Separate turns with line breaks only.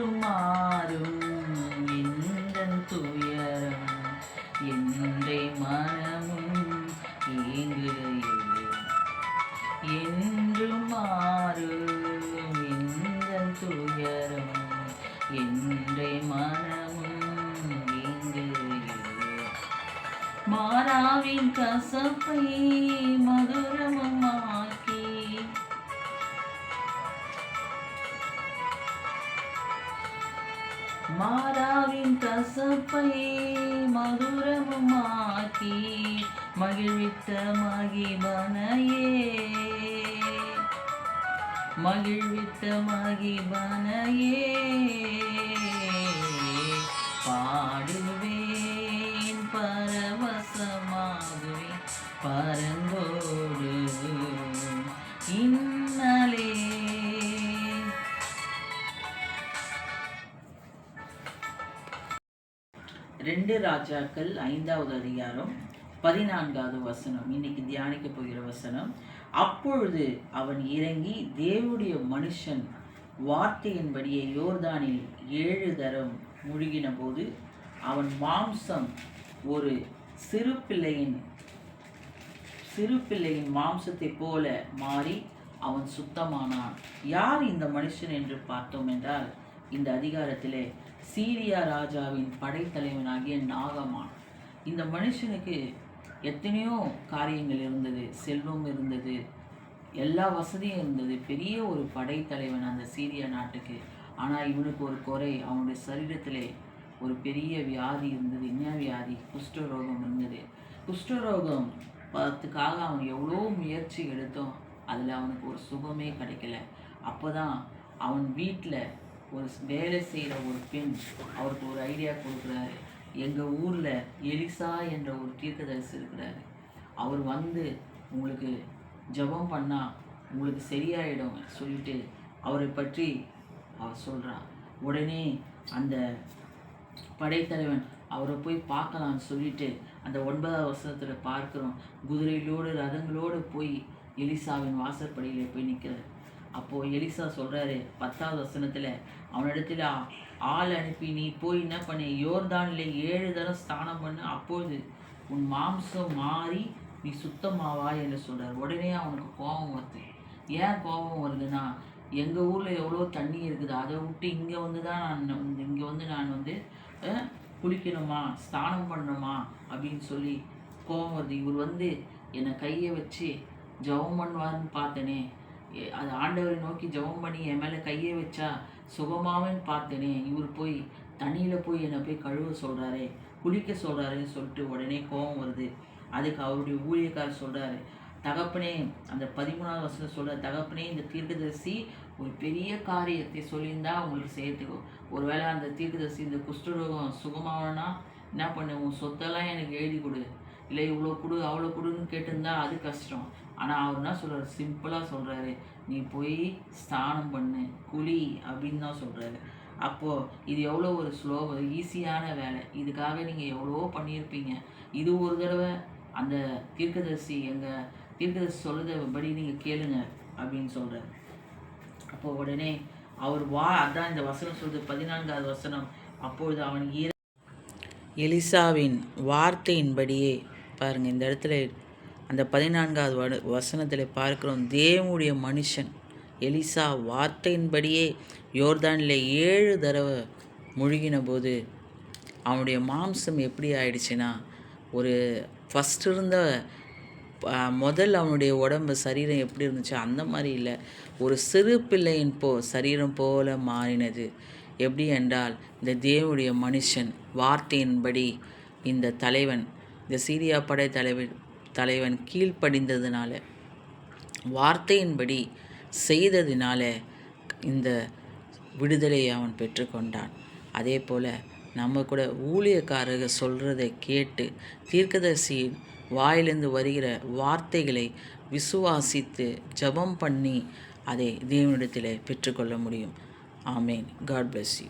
என்றும் மாறும். எந்தன் துயரம்? என்னுடைய மனமும் ஏங்குகையிலே. என்றும் மாறும். எந்தன் துயரம்? என்னுடைய மனமும் ஏங்குகையிலே. மாறாவின் கசப்பை மதுரமும் மாறாவின் கசப்பை மதுரமுமாக்கி மகிழ்வித்த மகிபனையே மகிழ்வித்த மகிபனையே பாடுவேன் பரவசமாகுவேன் பரந்தோ ரெண்டு ராஜாக்கள் ஐந்தாவது அதிகாரம் பதினான்காவது வசனம். இன்னைக்கு தியானிக்க போகிற வசனம் அப்பொழுது அவன் இறங்கி தேவனுடைய மனுஷன் வார்த்தையின்படியே யோர்தானில் ஏழு தரம் முழுகின போது அவன் மாம்சம் ஒரு சிறு பிள்ளையின் சிறு பிள்ளையின் மாம்சத்தைப் போல மாறி அவன் சுத்தமானான். யார் இந்த மனுஷன் என்று பார்த்தோம் என்றால் இந்த அதிகாரத்திலே சீரியா ராஜாவின் படைத்தலைவனாகிய நாகமான். இந்த மனுஷனுக்கு எத்தனையோ காரியங்கள் இருந்தது செல்வம் இருந்தது எல்லா வசதியும் இருந்தது. பெரிய ஒரு படைத்தலைவன் அந்த சீரியா நாட்டுக்கு. ஆனால் இவனுக்கு ஒரு குறை. அவனுடைய சரீரத்திலே ஒரு பெரிய வியாதி இருந்தது. என்ன வியாதி? குஷ்டரோகம் இருந்தது. குஷ்டரோகம் பத்துக்காக அவன் எவ்வளோ முயற்சி எடுத்தோம் அதில் அவனுக்கு ஒரு சுகமே கிடைக்கல. அப்போ தான் அவன் வீட்டில் ஒரு வேலை செய்கிற ஒரு பெண் அவருக்கு ஒரு ஐடியா கொடுக்குறாரு. எங்கள் ஊரில் எலிசா என்ற ஒரு தீர்க்கதரிசி இருக்கிறாரு. அவர் வந்து உங்களுக்கு ஜெபம் பண்ணால் உங்களுக்கு சரியாயிடும் சொல்லிட்டு அவரை பற்றி அவர் சொல்கிறான் உடனே அந்த படைத்தலைவன் அவரை போய் பார்க்கலாம்னு சொல்லிட்டு அந்த ஒன்பதாவது வருஷத்தில் பார்க்குறோம். குதிரைகளோடு ரதங்களோடு போய் எலிசாவின் வாசற்படியிலே போய் நிற்கிறார் அப்போது எலிசா சொல்கிறாரு பத்தாவது வசனத்தில் அவனிடத்தில் ஆள் அனுப்பி நீ போய் என்ன பண்ண? யோர்தானில் ஏழு தரம் ஸ்நானம் பண்ணு. அப்போது உன் மாம்சம் மாறி நீ சுத்தமாவா என்று சொல்கிறார் உடனே அவனுக்கு கோபம் வருது. ஏன் கோபம் வருதுன்னா எங்கள் ஊரில் எவ்வளோ தண்ணி இருக்குது அதை விட்டு இங்கே வந்து தான் நான் இங்கே வந்து நான் வந்து குளிக்கணுமா? ஸ்நானம் பண்ணணுமா? அப்படின்னு சொல்லி கோபம் வருது. இவர் வந்து என்னை கையை வச்சு ஜெபம் பண்ணுவார்னு பார்த்தனே அது ஆண்டவரை நோக்கி ஜெபம் பண்ணி என் மேலே கையை வச்சா சுகமாவேன்னு பார்த்தேனே. இவர் போய் தண்ணியில் போய் என்னை போய் கழுவ சொல்கிறாரே குளிக்க சொல்கிறாருன்னு சொல்லிட்டு உடனே கோபம் வருது. அதுக்கு அவருடைய ஊழியக்காரர் சொல்கிறாரு தகப்பனே அந்த பதிமூணாவது வருஷம் சொல்கிற தகப்பனே இந்த தீர்க்கதரிசி ஒரு பெரிய காரியத்தை சொல்லியிருந்தா உங்களுக்கு செய்யறதுக்கு. ஒருவேளை அந்த தீர்க்கதரிசி இந்த குஷ்டரோகம் சுகமாகனா என்ன பண்ணு? உன் சொத்தெல்லாம் எனக்கு எழுதி கொடு. இல்லை இவ்வளோ கொடு அவ்வளோ கொடுன்னு கேட்டிருந்தா அது கஷ்டம். ஆனால் அவர் என்ன சொல்கிறார் சிம்பிளாக சொல்கிறாரு நீ போய் ஸ்நானம் பண்ணு குழி அப்படின்னு தான் சொல்கிறாரு அப்போது இது எவ்வளோ ஒரு ஸ்லோ ஈஸியான வேலை. இதுக்காக நீங்கள் எவ்வளவோ பண்ணியிருப்பீங்க. இது ஒரு தடவை அந்த தீர்க்கதரிசி எங்கள் தீர்க்கதரிசி சொல்கிறபடி நீங்கள் கேளுங்க அப்படின்னு சொல்கிறார் அப்போ உடனே அவர் வா அதான் இந்த வசனம் சொல்கிறது பதினான்காவது வசனம். அப்பொழுது அவன் ஈர எலிசாவின் வார்த்தையின்படியே பாருங்கள் இந்த இடத்துல அந்த பதினான்காவது வடு- வசனத்தில் பார்க்கிறோம் தேவனுடைய மனுஷன் எலிசா வார்த்தையின்படியே யோர்தானில் ஏழு தடவை முழுகின போது அவனுடைய மாம்சம் எப்படி ஆயிடுச்சுன்னா ஒரு ஃபஸ்ட் இருந்த முதல் அவனுடைய உடம்பு சரீரம் எப்படி இருந்துச்சு அந்த மாதிரி இல்லை. ஒரு சிறு பிள்ளையின் போ சரீரம் போல மாறினது. எப்படி என்றால் இந்த தேவனுடைய மனுஷன் வார்த்தையின்படி இந்த தலைவன் இந்த சீரியா படை தலைவன் தலைவன் கீழ்ப்படிந்ததுனால வார்த்தையின்படி செய்ததினால இந்த விடுதலையை அவன் பெற்றுக்கொண்டான். அதே போல் நம்ம கூட ஊழியக்காரர்கள் சொல்கிறதை கேட்டு தீர்க்கதரிசியின் வாயிலிருந்து வருகிற வார்த்தைகளை விசுவாசித்து ஜெபம் பண்ணி அதை தேவனிடத்தில் பெற்றுக்கொள்ள முடியும். ஆமேன். God bless you